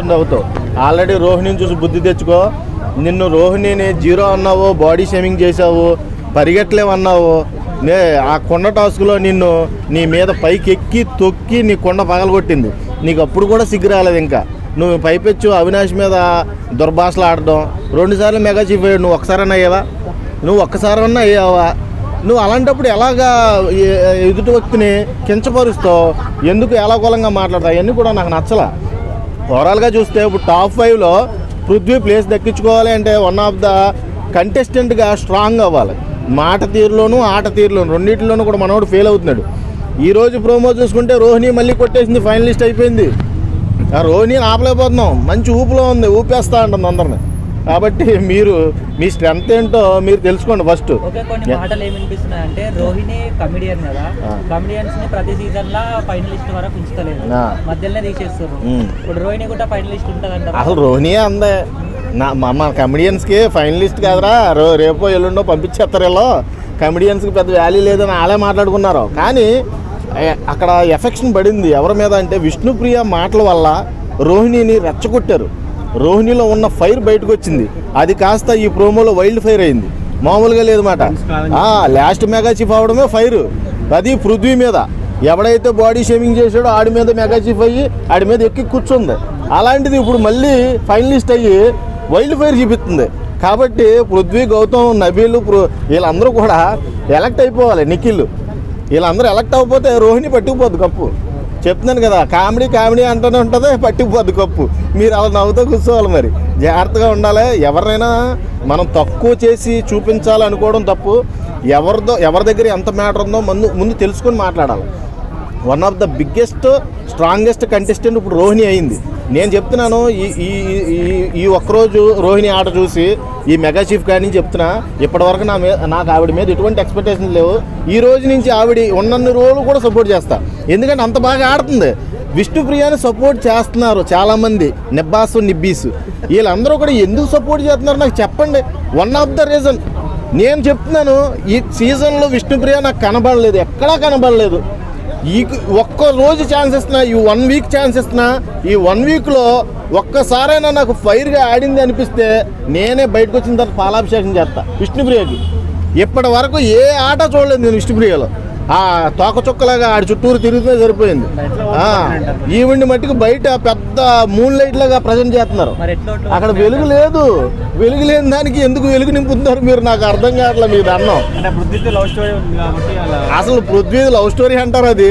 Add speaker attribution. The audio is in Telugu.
Speaker 1: అవుతావు. ఆల్రెడీ రోహిణిని చూసి బుద్ధి తెచ్చుకో. నిన్ను రోహిణిని జీరో అన్నావు బాడీ షేమింగ్ చేసావు పరిగెట్లేమన్నావు నే ఆ కొండ టాస్క్లో నిన్ను నీ మీద పైకి ఎక్కి తొక్కి నీ కొండ పగలగొట్టింది. నీకు అప్పుడు కూడా సిగ్గు రాలేదు ఇంకా. నువ్వు పైపెచ్చు అవినాష్ మీద దుర్భాషలు ఆడడం. రెండుసార్లు మెగా చీఫ్ అయ్యాడు. నువ్వు ఒకసారన్నా అయ్యావా? నువ్వు ఒక్కసారన్నా అయ్యావా? నువ్వు అలాంటప్పుడు ఎలాగా ఎదుటి వ్యక్తిని కించపరుస్తావు? ఎందుకు ఎలాగోలంగా మాట్లాడతావు? అవన్నీ కూడా నాకు నచ్చలా. ఓవరాల్గా చూస్తే ఇప్పుడు టాప్ ఫైవ్లో పృథ్వీ ప్లేస్ దక్కించుకోవాలి అంటే వన్ ఆఫ్ ద కంటెస్టెంట్గా స్ట్రాంగ్ అవ్వాలి. మాట తీరులోను ఆట తీరులోను రెండింటిలోనూ కూడా మనోడు ఫెయిల్ అవుతున్నాడు. ఈరోజు ప్రోమో చూసుకుంటే రోహిణి మళ్ళీ కొట్టేసింది ఫైనలిస్ట్ అయిపోయింది. ఆ రోహిణిని ఆపలేకపోతున్నాం. మంచి ఊపులో ఉంది ఊపేస్తా ఉంటుంది అందరిని. కాబట్టి మీరు మీ స్ట్రెంత్ ఏంటో మీరు తెలుసుకోండి ఫస్ట్
Speaker 2: ఓకే కొన్ని మాటలు ఏమి వినిపిస్తున్నాయి అంటే రోహిణి కమిడియన్ కదా.
Speaker 1: ఆ.
Speaker 2: కమిడియన్స్ని ప్రతి సీజన్ లా ఫైనలిస్ట్ వరకు ఉంచుతలేదు.
Speaker 1: ఆ.
Speaker 2: మధ్యలోనే తీసేస్తారు
Speaker 1: ఉమ్.
Speaker 2: ఇప్పుడు రోహిణి కూడా ఫైనలిస్ట్ ఉంటదంటారా
Speaker 1: అసలు రోహిణి అందే. నా మా మా కమెడియన్స్కి ఫైనలిస్ట్ కాదురా. రో రేపో ఎల్లుండో పంపించేస్తారు వీళ్ళు. కమెడియన్స్కి పెద్ద వాల్యూ లేదని వాళ్ళే మాట్లాడుకున్నారు. కానీ అక్కడ ఎఫెక్షన్ పడింది. ఎవరి మీద అంటే విష్ణుప్రియ మాటల వల్ల రోహిణిని రెచ్చగొట్టారు. రోహిణిలో ఉన్న ఫైర్ బయటకు వచ్చింది. అది కాస్త ఈ ప్రోమోలో వైల్డ్ ఫైర్ అయింది. మామూలుగా లేదు మాట. లాస్ట్ మెగా చీఫ్ అవడమే ఫైర్. అది పృథ్వీ మీద. ఎవడైతే బాడీ షేమింగ్ చేశాడో ఆడి మీద మెగా చీఫ్ అయ్యి ఆడి మీద ఎక్కి కూర్చుంది. అలాంటిది ఇప్పుడు మళ్ళీ ఫైనలిస్ట్ అయ్యి వైల్డ్ ఫైర్ చూపిస్తుంది. కాబట్టి పృథ్వీ గౌతమ్ నబీలు వీళ్ళందరూ కూడా ఎలక్ట్ అయిపోవాలి నిఖిల్. వీళ్ళందరూ ఎలక్ట్ అవ్వకపోతే రోహిణి పట్టుకుపోద్ది కప్పు. చెప్తున్నాను కదా కామెడీ కామెడీ అంటూనే ఉంటుంది పట్టిపోద్ది కప్పు. మీరు అలా నవ్వుతూ కూర్చోవాలి మరి. జాగ్రత్తగా ఉండాలి. ఎవరినైనా మనం తక్కువ చేసి చూపించాలి అనుకోవడం తప్పు. ఎవరిదో ఎవరి దగ్గర ఎంత మ్యాటర్ ఉందో ముందు ముందు తెలుసుకొని మాట్లాడాలి. One of the biggest strongest contestant ఇప్పుడు రోహిణి అయింది. నేను చెప్తున్నాను ఈ ఈ ఈ- ఈ ఒక్కరోజు రోహిణి ఆట చూసి ఈ మెగా చీఫ్ కానీ చెప్తున్నా ఇప్పటివరకు నా మీద నాకు ఆవిడ మీద ఎటువంటి ఎక్స్పెక్టేషన్ లేవు. ఈ రోజు నుంచి ఆవిడ ఉన్నన్ని రోజులు కూడా సపోర్ట్ చేస్తా. ఎందుకంటే అంత బాగా ఆడుతుంది. విష్ణుప్రియాని సపోర్ట్ చేస్తున్నారు చాలామంది. నిబ్బాసు నిబ్బీసు. వీళ్ళందరూ కూడా ఎందుకు సపోర్ట్ చేస్తున్నారు నాకు చెప్పండి. వన్ ఆఫ్ ద రీజన్ నేను చెప్తున్నాను ఈ సీజన్లో విష్ణుప్రియ నాకు కనబడలేదు. ఎక్కడా కనబడలేదు. ఈ ఒక్క రోజు ఛాన్స్ ఇస్తున్నా ఈ వన్ వీక్ ఛాన్స్ ఇస్తున్నా ఈ వన్ వీక్లో ఒక్కసారైనా నాకు ఫైర్గా ఆడింది అనిపిస్తే నేనే బయటకు వచ్చిన తర్వాత పాలాభిషేకం చేస్తా. విష్ణుప్రియకి. ఇప్పటి వరకు ఏ ఆట చూడలేదు నేను విష్ణుప్రియలో. ఆ తోక చుక్కలాగా ఆడి చుట్టూరు తిరుగుతూనే సరిపోయింది. ఆ, ఈవిడ్ని మట్టుకు బయట పెద్ద మూన్ లైట్ లాగా ప్రజెంట్ చేస్తున్నారు.
Speaker 2: మరి
Speaker 1: అక్కడ వెలుగు లేదు. వెలుగు లేని దానికి ఎందుకు వెలుగు నింపుతున్నారు మీరు? నాకు అర్థం కావట్లేదు మీ దండం
Speaker 3: అంటే పృథ్వీతో లవ్ స్టోరీ ఉంది కాబట్టి అలా
Speaker 1: అసలు పృథ్వీ లవ్ స్టోరీ అంటారు అది.